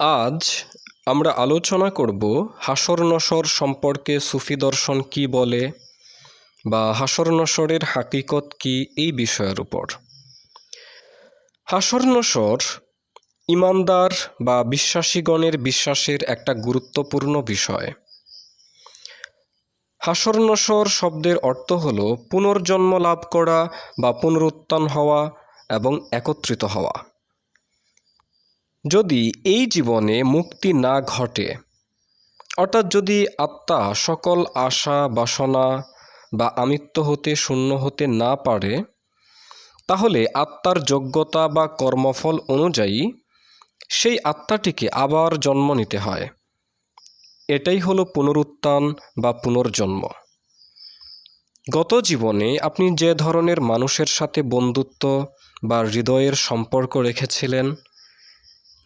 আজ আমরা আলোচনা করব হাসর নসর সম্পর্কে সুফি দর্শন কি বলে বা হাসর নসরের হাকিকত কি এই বিষয়ের উপর। হাসর নসর ইমানদার বা বিশ্বাসীগণের বিশ্বাসের একটা গুরুত্বপূর্ণ বিষয়। হাসর নসর শব্দের অর্থ হল পুনর্জন্ম লাভ করা বা পুনরুত্থান হওয়া এবং একত্রিত হওয়া। যদি এই জীবনে মুক্তি না ঘটে, অর্থাৎ যদি আত্মা সকল আশা, বাসনা বা আমিত্ব হতে শূন্য হতে না পারে, তাহলে আত্মার যোগ্যতা বা কর্মফল অনুযায়ী সেই আত্মাটিকে আবার জন্ম নিতে হয়। এটাই হলো পুনরুত্থান বা পুনর্জন্ম। গত জীবনে আপনি যে ধরনের মানুষের সাথে বন্ধুত্ব বা হৃদয়ের সম্পর্ক রেখেছিলেন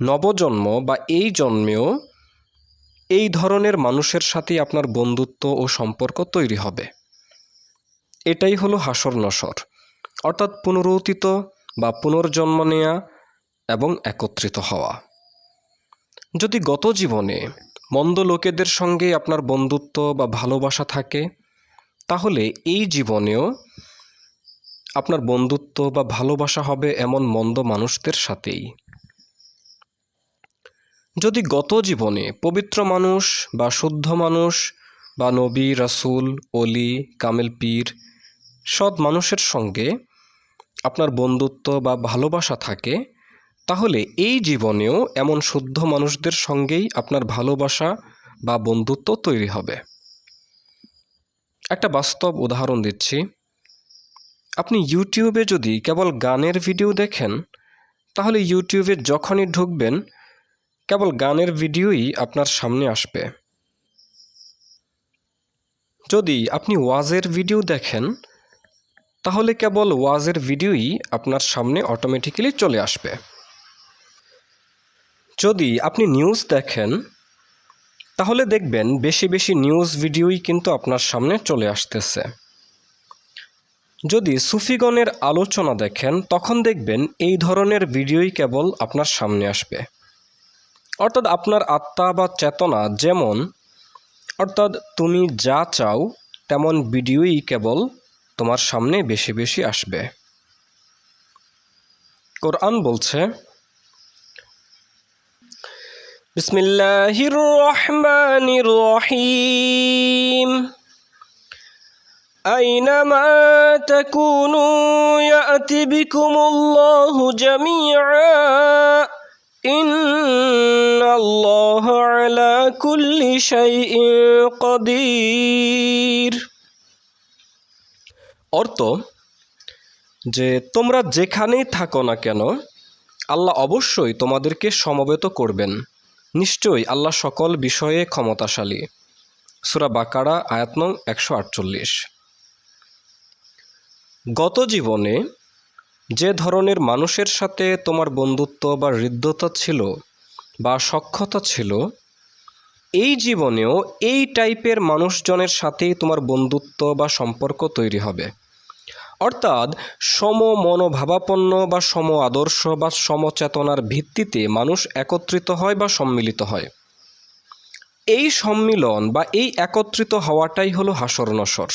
নবজন্ম বা এই জন্মেও এই ধরনের মানুষের সাথে আপনার বন্ধুত্ব ও সম্পর্ক তৈরি হবে। এটাই হলো হাসর নসর, অর্থাৎ পুনরুত্থিত বা পুনর্জন্ম নেয়া এবং একত্রিত হওয়া। যদি গত জীবনে মন্দ লোকেদের সঙ্গে আপনার বন্ধুত্ব বা ভালোবাসা থাকে, তাহলে এই জীবনেও আপনার বন্ধুত্ব বা ভালোবাসা হবে এমন মন্দ মানুষদের সাথেই। যদি গত জীবনে পবিত্র মানুষ বা শুদ্ধ মানুষ বা নবী, রাসুল অলি কামেল পীর, সৎ মানুষের সঙ্গে আপনার বন্ধুত্ব বা ভালোবাসা থাকে, তাহলে এই জীবনেও এমন শুদ্ধ মানুষদের সঙ্গেই আপনার ভালোবাসা বা বন্ধুত্ব তৈরি হবে। একটা বাস্তব উদাহরণ দিচ্ছি। আপনি ইউটিউবে যদি কেবল গানের ভিডিও দেখেন, তাহলে ইউটিউবে যখনই ঢুকবেন কেবল গানের ভিডিওই আপনার সামনে আসবে। যদি আপনি ওয়াজের ভিডিও দেখেন, তাহলে কেবল ওয়াজের ভিডিওই আপনার সামনে অটোমেটিক্যালি চলে আসবে। যদি আপনি নিউজ দেখেন, তাহলে দেখবেন বেশি বেশি নিউজ ভিডিওই কিন্তু আপনার সামনে চলে আসতেছে। যদি সুফিগণের আলোচনা দেখেন, তখন দেখবেন এই ধরনের ভিডিওই কেবল আপনার সামনে আসবে। অর্থাৎ আপনার আত্মা বা চেতনা যেমন অর্থাৎ তুমি যা চাও তেমন ভিডিওই কেবল তোমার সামনে বেশি বেশি আসবে কোরআন বলছে বিসমিল্লাহির রহমানির রহিম أينما تكونوا يأتي بكم الله جميعا إن الله على كل شيء قدير অর্থ যে তোমরা যেখানেই থাকো না কেন আল্লাহ অবশ্যই তোমাদেরকে সমবেত করবেন নিশ্চয়ই আল্লাহ সকল বিষয়ে ক্ষমতাশালী সুরা বাকারা আয়াত নং একশো আটচল্লিশ গত জীবনে যে ধরনের মানুষের সাথে তোমার বন্ধুত্ব বা হৃদ্যতা ছিল বা সক্ষতা ছিল, এই জীবনেও এই টাইপের মানুষজনের সাথেই তোমার বন্ধুত্ব বা সম্পর্ক তৈরি হবে। অর্থাৎ সম মনোভাবাপন্ন বা সম আদর্শ বা সমচেতনার ভিত্তিতে মানুষ একত্রিত হয় বা সম্মিলিত হয়। এই সম্মিলন বা এই একত্রিত হওয়াটাই হলো হাসর নসর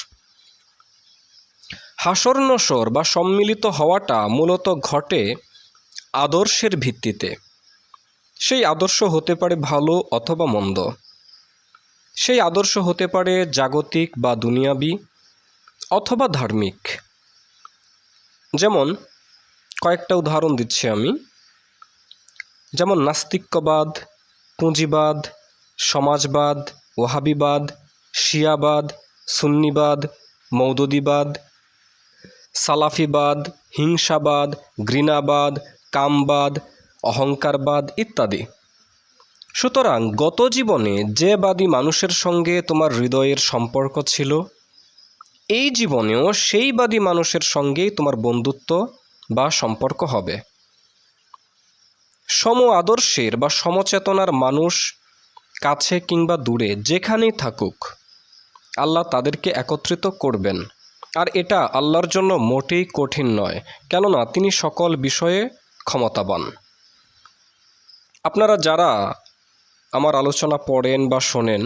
হাসর নসর বা সম্মিলিত হওয়াটা মূলত ঘটে আদর্শের ভিত্তিতে। সেই আদর্শ হতে পারে ভালো অথবা মন্দ। সেই আদর্শ হতে পারে জাগতিক বা দুনিয়াবি অথবা ধার্মিক। যেমন, কয়েকটা উদাহরণ দিচ্ছি আমি। যেমন, নাস্তিক্যবাদ, পুঁজিবাদ, সমাজবাদ, ওহাবিবাদ, শিয়াবাদ, সুন্নিবাদ, মৌদদিবাদ সালাফিবাদ, হিংসাবাদ, ঘৃণাবাদ, কামবাদ, অহংকারবাদ ইত্যাদি। সুতরাং গত জীবনে যে বাদী মানুষের সঙ্গে তোমার হৃদয়ের সম্পর্ক ছিল, এই জীবনেও সেই বাদী মানুষের সঙ্গেই তোমার বন্ধুত্ব বা সম্পর্ক হবে। সম আদর্শের বা সমচেতনার মানুষ কাছে কিংবা দূরে যেখানেই থাকুক, আল্লাহ তাদেরকে একত্রিত করবেন। আর এটা আল্লাহর জন্য মোটেই কঠিন নয়, কেননা তিনি সকল বিষয়ে ক্ষমতাবান। আপনারা যারা আমার আলোচনা পড়েন বা শোনেন,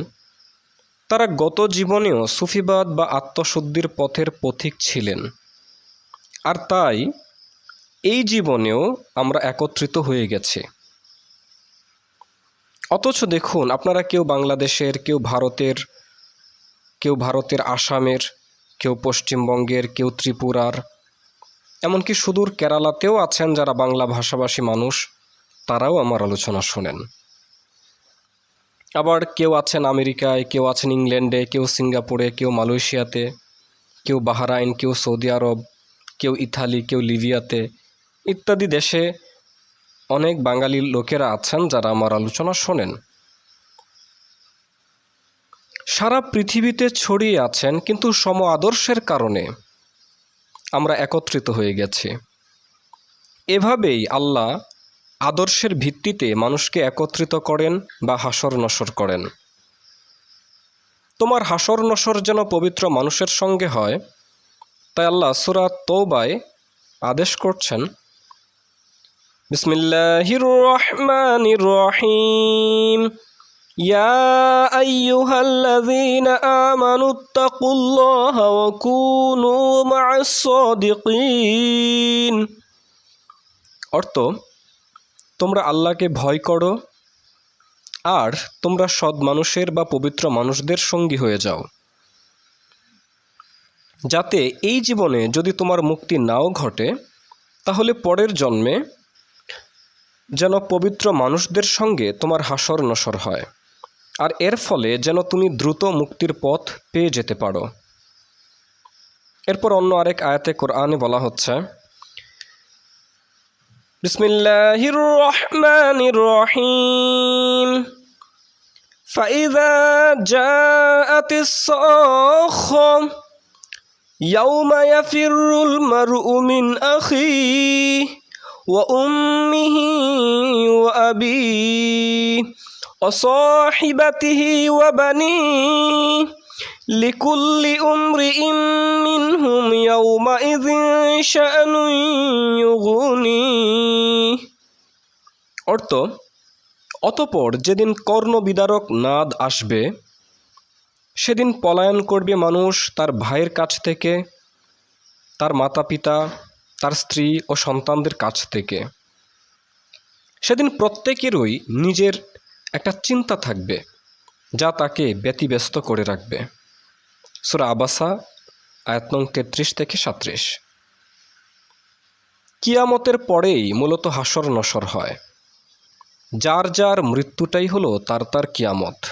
তারা গত জীবনেও সুফিবাদ বা আত্মশুদ্ধির পথের পথিক ছিলেন। আর তাই এই জীবনেও আমরা একত্রিত হয়ে গেছি। অথচ দেখুন, আপনারা কেউ বাংলাদেশের, কেউ ভারতের কেউ ভারতের আসামের কেউ পশ্চিমবঙ্গের, কেউ ত্রিপুরার। এমনকি সুদূর কেরালাতেও আছেন যারা বাংলা ভাষাভাষী মানুষ, তারাও আমার আলোচনা শোনেন। আবার কেউ আছেন আমেরিকায়, কেউ আছেন ইংল্যান্ডে, কেউ সিঙ্গাপুরে, কেউ মালয়েশিয়াতে, কেউ বাহরাইন, কেউ সৌদি আরব, কেউ ইতালি, কেউ লিবিয়াতে ইত্যাদি দেশে অনেক বাঙালি লোকেরা আছেন যারা আমার আলোচনা শোনেন। সারা পৃথিবীতে ছড়িয়ে আছেন কিন্তু সম আদর্শের কারণে আমরা একত্রিত হয়ে গেছি। এভাবেই আল্লাহ আদর্শের ভিত্তিতে মানুষকে একত্রিত করেন বা হাসর নসর করেন। তোমার হাসর নসর যেন পবিত্র মানুষের সঙ্গে হয়, তাই আল্লাহ সুরা তৌবায় আদেশ করছেন, বিসমিল্লাহির রহমানির রহিম। يا أيها الذين آمنوا اتقوا الله وكونوا مع الصادقين অর্থ তোমরা আল্লাহকে ভয় করো আর তোমরা সৎ মানুষের বা পবিত্র মানুষদের সঙ্গী হয়ে যাও যাতে এই জীবনে যদি তোমার মুক্তি নাও ঘটে তাহলে পরের জন্মে যেন পবিত্র মানুষদের সঙ্গে তোমার হাসর নসর হয় আর এর ফলে যেন তুমি দ্রুত মুক্তির পথ পেয়ে যেতে পারো এরপর অন্য আরেক আয়াতে কোরআনে বলা হচ্ছে বিসমিল্লাহির রহমানির রহিম فإذا جاءت الصاخة يوم يفر المرء من أخيه وأمه وأبيه وصاحبته وبنيه لكل امرئ منهم يومئذ شأن يغنيه অর্থ অতপর যেদিন কর্ণবিদারক নাদ আসবে সেদিন পলায়ন করবে মানুষ তার ভাইয়ের কাছ থেকে তার মাতা পিতা তার স্ত্রী ও সন্তানদের কাছ থেকে সেদিন প্রত্যেকেরই নিজের একটা চিন্তা থাকবে যা তাকে ব্যতিব্যস্ত করে রাখবে। সুরা আবাসা, আয়াত নং তেত্রিশ থেকে সাত্রিশ কিয়ামতের পরেই মূলত হাসর নসর হয়। যার যার মৃত্যুটাই হলো তার তার কিয়ামত।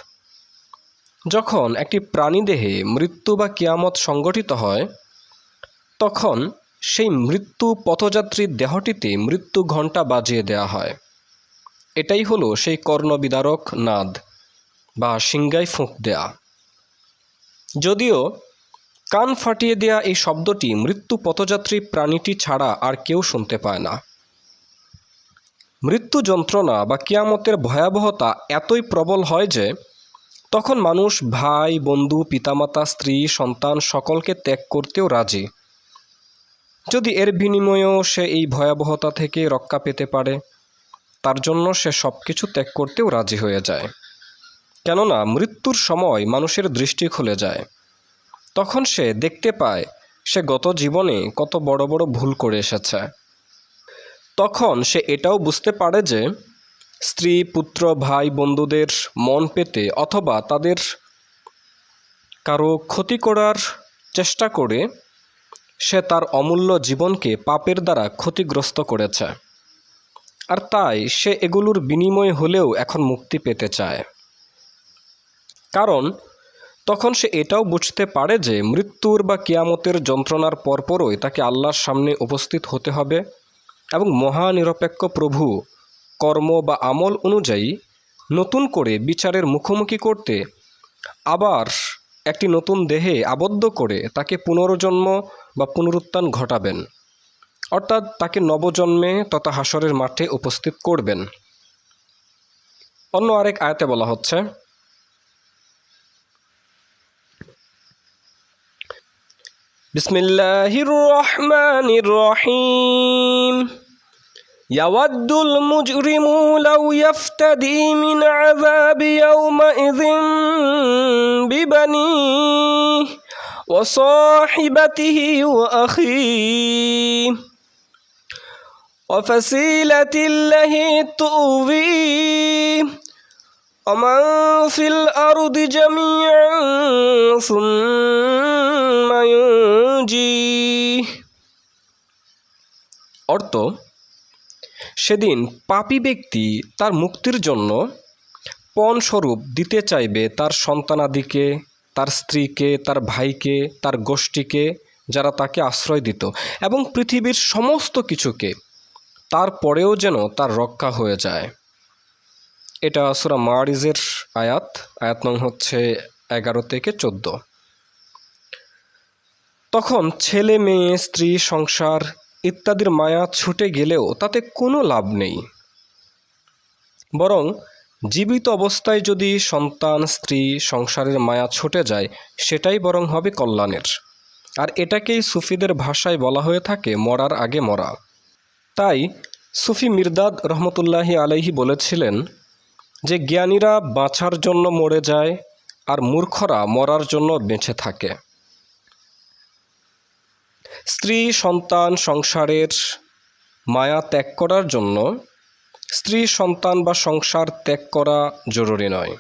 যখন একটি প্রাণীদেহে মৃত্যু বা কিয়ামত সংগঠিত হয়, তখন সেই মৃত্যু পথযাত্রীর দেহটিতে মৃত্যু ঘণ্টা বাজিয়ে দেয়া হয়। এটাই হলো সেই কর্ণবিদারক নাদ বা সিংগায় ফুঁক দেয়া। যদিও কান ফাটিয়ে দেয়া এই শব্দটি মৃত্যু পথযাত্রী প্রাণীটি ছাড়া আর কেউ শুনতে পায় না। মৃত্যু যন্ত্রণা বা কিয়ামতের ভয়াবহতা এতই প্রবল হয় যে তখন মানুষ ভাই, বন্ধু, পিতামাতা, স্ত্রী, সন্তান সকলকে ত্যাগ করতেও রাজি। যদি এর বিনিময়েও সে এই ভয়াবহতা থেকে রক্ষা পেতে পারে তার জন্য সে সব কিছু ত্যাগ করতেও রাজি হয়ে যায়। কেননা মৃত্যুর সময় মানুষের দৃষ্টি খুলে যায়। তখন সে দেখতে পায়, সে গত জীবনে কত বড় বড় ভুল করে এসেছে। তখন সে এটাও বুঝতে পারে যে, স্ত্রী, পুত্র, ভাই, বন্ধুদের মন পেতে অথবা তাদের কারও ক্ষতি করার চেষ্টা করে, সে তার অমূল্য জীবনকে পাপের দ্বারা ক্ষতিগ্রস্ত করেছে। আর তাই সে এগুলোর বিনিময় হলেও এখন মুক্তি পেতে চায়। কারণ, তখন সে এটাও বুঝতে পারে যে মৃত্যুর বা কিয়ামতের যন্ত্রণার পরপরই তাকে আল্লাহর সামনে উপস্থিত হতে হবে এবং মহানিরপেক্ষ প্রভু কর্ম বা আমল অনুযায়ী নতুন করে বিচারের মুখোমুখি করতে আবার একটি নতুন দেহে আবদ্ধ করে তাকে পুনর্জন্ম বা পুনরুত্থান ঘটাবেন। অর্থাৎ তাকে নবজন্মে তথা হাসরের মাঠে উপস্থিত করবেন অন্য আরেক আয়াতে বলা হচ্ছে বিসমিল্লাহির রহমানির রহিম يود المجرم لو يفتدي من عذاب يومئذ ببنيه وصاحبته وأخيه وفسيلة الله تؤذيه ومن في الأرض جميعا ثم ينجيه অর্থ সেদিন পাপী ব্যক্তি তার মুক্তির জন্য পণস্বরূপ দিতে চাইবে তার সন্তানাদিকে তার স্ত্রীকে তার ভাইকে তার গোষ্ঠীকে যারা তাকে আশ্রয় দিত এবং পৃথিবীর সমস্ত কিছুকে তারপরেও যেন তার রক্ষা হয়ে যায়। এটা সুরা মারিজের আয়াত আয়াত নং হচ্ছে এগারো থেকে চোদ্দ। তখন ছেলে, মেয়ে, স্ত্রী, সংসার ইত্যাদির মায়া ছুটে গেলেও তাতে কোনো লাভ নেই। বরং জীবিত অবস্থায় যদি সন্তান, স্ত্রী, সংসারের মায়া ছুটে যায়, সেটাই বরং হবে কল্যাণের। আর এটাকেই সুফিদের ভাষায় বলা হয়ে থাকে, মরার আগে মরা। তাই সুফি মির্দাদ রহমতুল্লাহি আলাইহি বলেছিলেন যে জ্ঞানীরা বাঁচার জন্য মরে যায় আর মূর্খরা মরার জন্য বেঁচে থাকে। স্ত্রী, সন্তান, সংসারের মায়া ত্যাগ করার জন্য স্ত্রী, সন্তান বা সংসার ত্যাগ করা জরুরি নয়।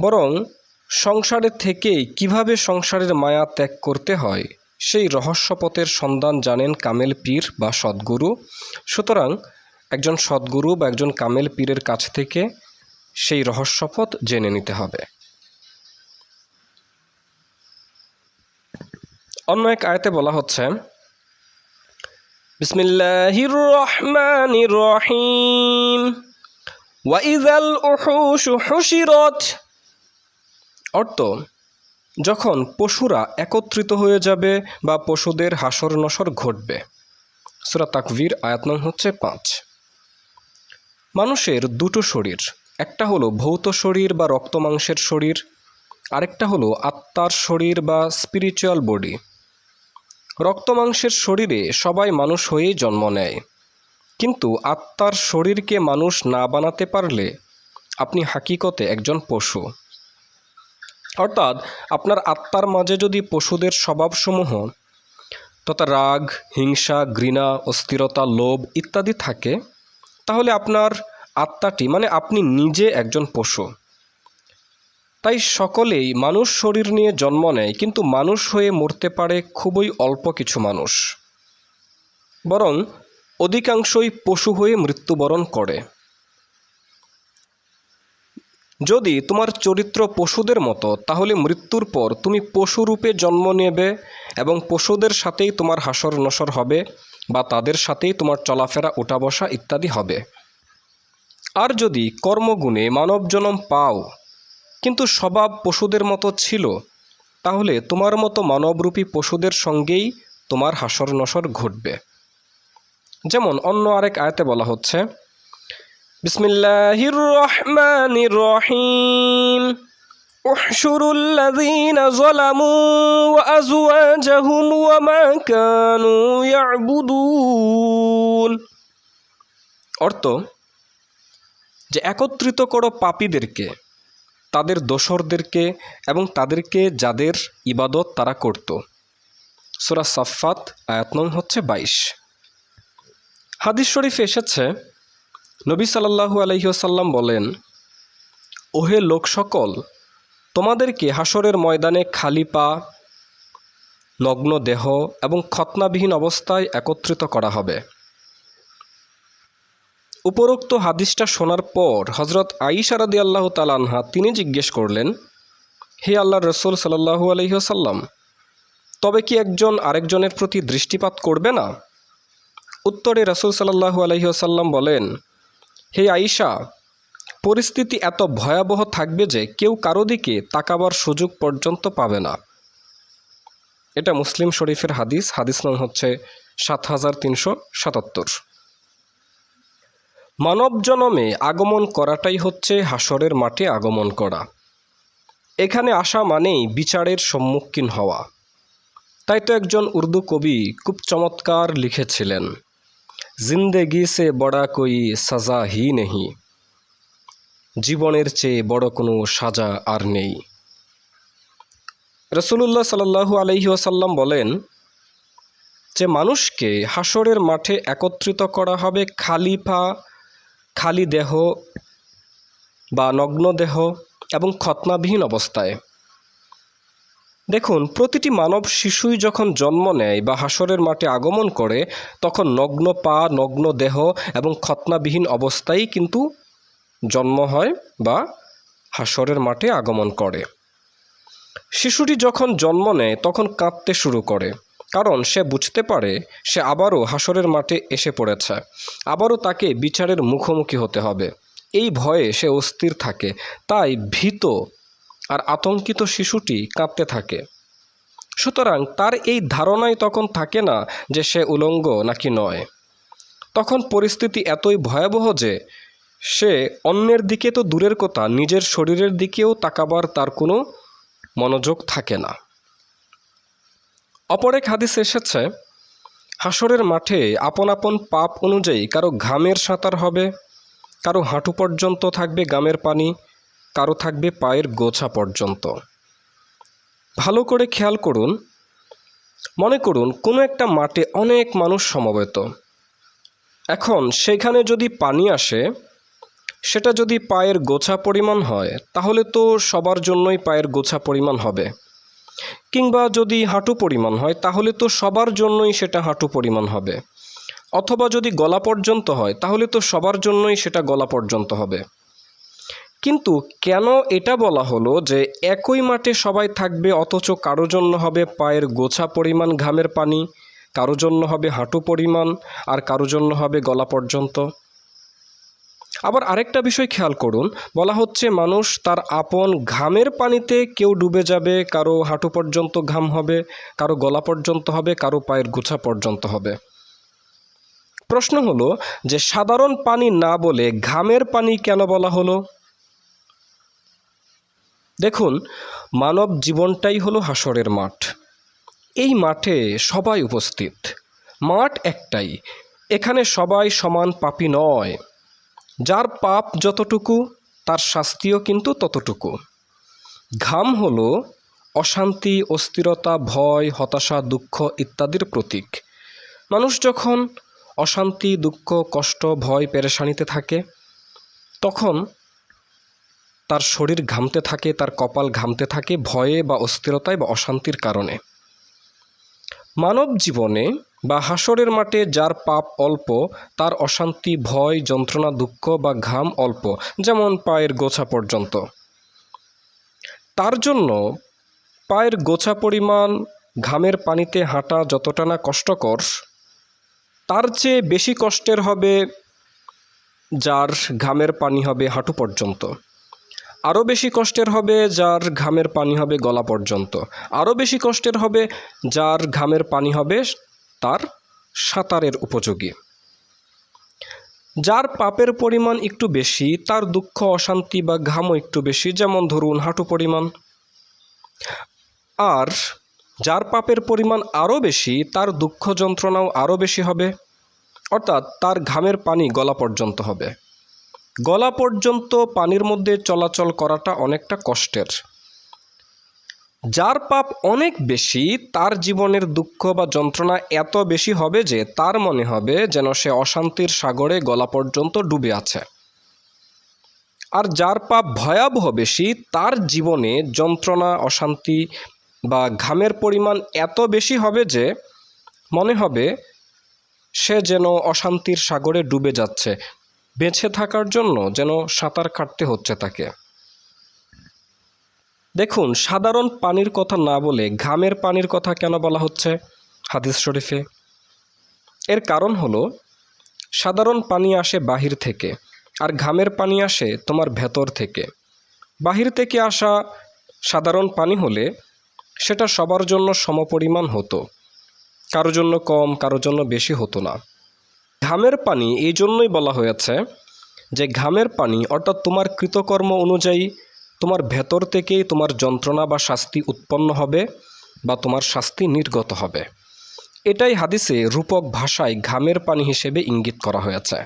বরং সংসারে থেকেই কীভাবে সংসারের মায়া ত্যাগ করতে হয় সেই রহস্যপথের সন্ধান জানেন কামেল পীর বা সদ্গুরু। সুতরাং একজন সদ্গুরু বা একজন কামেল পীরের কাছ থেকে সেই রহস্যপথ জেনে নিতে হবে। অন্য এক আয়তে বলা হচ্ছে বিসমিল্লাহির রহমানির রহিম ওয়াইজাল উহুশু হুশিরত। অর্থ যখন পশুরা একত্রিত হয়ে যাবে বা পশুদের হাসর নসর ঘটবে। সুরা তাকভির আয়াত নং হচ্ছে পাঁচ। মানুষের দুটো শরীর, একটা হলো ভৌত শরীর বা রক্ত মাংসের শরীর, আরেকটা হলো আত্মার শরীর বা স্পিরিচুয়াল বডি রক্ত মাংসের শরীরে সবাই মানুষ হয়েই জন্ম নেয়। কিন্তু আত্মার শরীরকে মানুষ না বানাতে পারলে আপনি হাকিকতে একজন পশু। অর্থাৎ আপনার আত্মার মাঝে যদি পশুদের স্বভাবসমূহ তথা রাগ, হিংসা, ঘৃণা, অস্থিরতা, লোভ ইত্যাদি থাকে, তাহলে আপনার আত্মাটি মানে আপনি নিজে একজন পশু। তাই সকলেই মানুষ শরীর নিয়ে জন্ম নেয়, কিন্তু মানুষ হয়ে মরতে পারে খুবই অল্প কিছু মানুষ। বরং অধিকাংশই পশু হয়ে মৃত্যুবরণ করে। যদি তোমার চরিত্র পশুদের মতো, তাহলে মৃত্যুর পর তুমি পশুরূপে জন্ম নেবে এবং পশুদের সাথেই তোমার হাসর নসর হবে বা তাদের সাথেই তোমার চলাফেরা উঠা বসা ইত্যাদি হবে। আর যদি কর্মগুণে মানব জনম পাও, কিন্তু স্বভাব পশুদের মতো ছিল, তাহলে তোমার মতো মানবরূপী পশুদের সঙ্গেই তোমার হাসর নসর ঘটবে। যেমন অন্য আরেক আয়াতে বলা হচ্ছে বিসমিল্লাহির রহমানির রহিম احشروا الذين ظلموا وأزواجهم وما كانوا يعبدون অর্থ যে একত্রিত করো পাপীদেরকে তাদের দোসরদেরকে এবং তাদেরকে যাদের ইবাদত তারা করত সুরা সাফাত আয়াত নং হচ্ছে বাইশ হাদিস শরীফ এসেছে নবী সাল্লাহু আলহিহসাল্লাম বলেন, ওহে লোক সকল তোমাদেরকে হাসরের ময়দানে খালি পা, নগ্ন দেহ এবং খতনাবিহীন অবস্থায় একত্রিত করা হবে? উপরোক্ত হাদিসটা শোনার পর হজরত আইসা রাদি আল্লাহ তালানহা তিনি জিজ্ঞেস করলেন, হে আল্লাহ রসুল সাল্লাহু আলহিহসাল্লাম তবে কি একজন আরেকজনের প্রতি দৃষ্টিপাত করবে না? উত্তরে রসুল সাল্লাহু আলহিহসাল্লাম বলেন হে আইসা পরিস্থিতি এত ভয়াবহ থাকবে যে কেউ কারও দিকে তাকাবার সুযোগ পর্যন্ত পাবে না। এটা মুসলিম শরীফের হাদিস হাদিস নাম হচ্ছে সাত হাজার তিনশো সাতাত্তর। মানব জনমে আগমন করাটাই হচ্ছে হাসরের মাঠে আগমন করা। এখানে আসা মানেই বিচারের সম্মুখীন হওয়া। তাই তো একজন উর্দু কবি খুব চমৎকার লিখেছিলেন। জিন্দেগি সে বড়া কই সাজা হি নেহি। জীবনের চেয়ে বড় কোনো সাজা আর নেই। রসুল্লাহ সাল্লাহু আলহি আসাল্লাম বলেন, যে মানুষকে হাসরের মাঠে একত্রিত করা হবে খালি পা খালি দেহ বা নগ্ন দেহ এবং খতনাবিহীন অবস্থায়। দেখুন, প্রতিটি মানব শিশুই যখন জন্ম নেয় বা হাসরের মাঠে আগমন করে, তখন নগ্ন পা, নগ্ন দেহ এবং খতনাবিহীন অবস্থায় কিন্তু জন্ম হয় বা হাসরের মাঠে আগমন করে। শিশুটি যখন জন্ম নেয়, তখন কাঁদতে শুরু করে, কারণ সে বুঝতে পারে সে আবারও হাসরের মাঠে এসে পড়েছে। আবারও তাকে বিচারের মুখোমুখি হতে হবে। এই ভয়ে সে অস্থির থাকে, তাই ভীত আর আতঙ্কিত শিশুটি কাঁপতে থাকে। সুতরাং তার এই ধারণাই তখন থাকে না যে সে উলঙ্গ নাকি নয়। তখন পরিস্থিতি এতই ভয়াবহ যে সে অন্যের দিকে তো দূরের কথা, নিজের শরীরের দিকেও তাকাবার তার কোনো মনোযোগ থাকে না। অপর এক হাদিস এসেছে হাসরের মাঠে আপন আপন পাপ অনুযায়ী কারও ঘামের সাঁতার হবে, কারও হাঁটু পর্যন্ত থাকবে গামের পানি কারও থাকবে পায়ের গোছা পর্যন্ত। ভালো করে খেয়াল করুন। মনে করুন, কোনো একটা মাঠে অনেক মানুষ সমবেত। এখন সেখানে যদি পানি আসে, সেটা যদি পায়ের গোছা পরিমাণ হয়, তাহলে তো সবার জন্যই পায়ের গোছা পরিমাণ হবে। কিংবা যদি হাঁটু পরিমাণ হয়, তাহলে তো সবার জন্যই সেটা হাঁটু পরিমাণ হবে। অথবা যদি গলা পর্যন্ত হয়, তাহলে তো সবার জন্যই সেটা গলা পর্যন্ত হবে। কিন্তু কেন এটা বলা হলো যে একই মাঠে সবাই থাকবে, অথচ কারও জন্য হবে পায়ের গোছা পরিমাণ ঘামের পানি, কারও জন্য হবে হাঁটু পরিমাণ, আর কারও জন্য হবে গলা পর্যন্ত? আবার আরেকটা বিষয় খেয়াল করুন, বলা হচ্ছে মানুষ তার আপন ঘামের পানিতে কেউ ডুবে যাবে, কারও হাঁটু পর্যন্ত ঘাম হবে, কারও গলা পর্যন্ত হবে, কারও পায়ের গোছা পর্যন্ত হবে। প্রশ্ন হলো যে সাধারণ পানি না বলে ঘামের পানি কেন বলা হলো? দেখুন, মানব জীবনটাই হলো হাসরের মাঠ। এই মাঠে সবাই উপস্থিত। মাঠ একটাই। এখানে সবাই সমান পাপি নয়। যার পাপ যতটুকু, তার শাস্তিও কিন্তু ততটুকু। ঘাম হলো অশান্তি, অস্থিরতা, ভয়, হতাশা, দুঃখ ইত্যাদির প্রতীক। মানুষ যখন অশান্তি, দুঃখ, কষ্ট, ভয়, পেরেশানিতে থাকে, তখন তার শরীর ঘামতে থাকে, তার কপাল ঘামতে থাকে ভয়ে বা অস্থিরতায় বা অশান্তির কারণে। মানব জীবনে বা হাসরের মাঠে যার পাপ অল্প, তার অশান্তি, ভয়, যন্ত্রণা, দুঃখ বা ঘাম অল্প, যেমন পায়ের গোছা পর্যন্ত। তার জন্য পায়ের গোছা পরিমাণ, ঘামের পানিতে হাঁটা যতটা না কষ্টকর, তার চেয়ে বেশি কষ্টের হবে যার ঘামের পানি হবে হাঁটু পর্যন্ত। আরও বেশি কষ্টের হবে যার ঘামের পানি হবে গলা পর্যন্ত। আরও বেশি কষ্টের হবে যার ঘামের পানি হবে তার সাঁতারের উপযোগী। যার পাপের পরিমাণ একটু বেশি, তার দুঃখ, অশান্তি বা ঘামও একটু বেশি, যেমন ধরুন হাঁটু পরিমাণ। আর যার পাপের পরিমাণ আরও বেশি, তার দুঃখ যন্ত্রণাও আরও বেশি হবে। অর্থাৎ তার ঘামের পানি গলা পর্যন্ত হবে। গলা পর্যন্ত পানির মধ্যে চলাচল করাটা অনেকটা কষ্টের। যার পাপ অনেক বেশি, তার জীবনের দুঃখ বা যন্ত্রণা এত বেশি হবে যে তার মনে হবে যেন সে অশান্তির সাগরে গলা পর্যন্ত ডুবে আছে। আর যার পাপ ভয়াবহ বেশি, তার জীবনে যন্ত্রণা, অশান্তি বা ঘামের পরিমাণ এত বেশি হবে যে মনে হবে সে যেন অশান্তির সাগরে ডুবে যাচ্ছে। বেঁচে থাকার জন্য যেন সাঁতার কাটতে হচ্ছে তাকে। দেখুন, সাধারণ পানির কথা না বলে ঘামের পানির কথা কেন বলা হচ্ছে হাদিস শরীফে? এর কারণ হলো, সাধারণ পানি আসে বাহির থেকে আর ঘামের পানি আসে তোমার ভেতর থেকে। বাহির থেকে আসা সাধারণ পানি হলে সেটা সবার জন্য সমপরিমাণ হতো। কারও জন্য কম কারও জন্য বেশি হতো না। ঘামের পানি এই জন্যই বলা হয়েছে যে ঘামের পানি অর্থাৎ তোমার কৃতকর্ম অনুযায়ী তোমার ভেতর থেকেই তোমার যন্ত্রণা বা শাস্তি উৎপন্ন হবে বা তোমার শাস্তি নির্গত হবে। এটাই হাদিসে রূপক ভাষায় ঘামের পানি হিসেবে ইঙ্গিত করা হয়েছে।